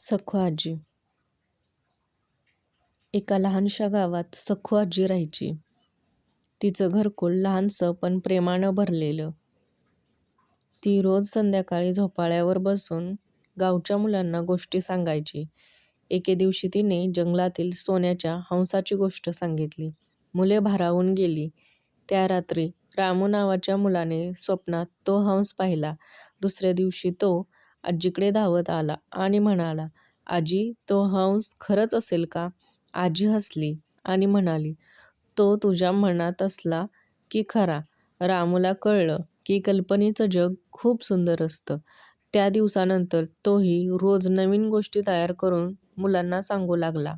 सखू आजी एका लहानशा गावात सखू आजी राहायची. तिचं घरकुल लहानसं पण प्रेमानं भरलेलं. ती रोज संध्याकाळी झोपाळ्यावर बसून गावच्या मुलांना गोष्टी सांगायची. एके दिवशी तिने जंगलातील सोन्याच्या हंसाची गोष्ट सांगितली. मुले भारावून गेली. त्या रात्री रामू नावाच्या मुलाने स्वप्नात तो हंस पाहिला. दुसऱ्या दिवशी तो आजीकडे धावत आला आणि म्हणाला, आजी, तो हंस खरंच असेल का? आजी हसली आणि म्हणाली, तो तुझ्या मनात असला की खरा. रामूला कळलं की कल्पनेचं जग खूप सुंदर असतं. त्या दिवसानंतर तोही रोज नवीन गोष्टी तयार करून मुलांना सांगू लागला.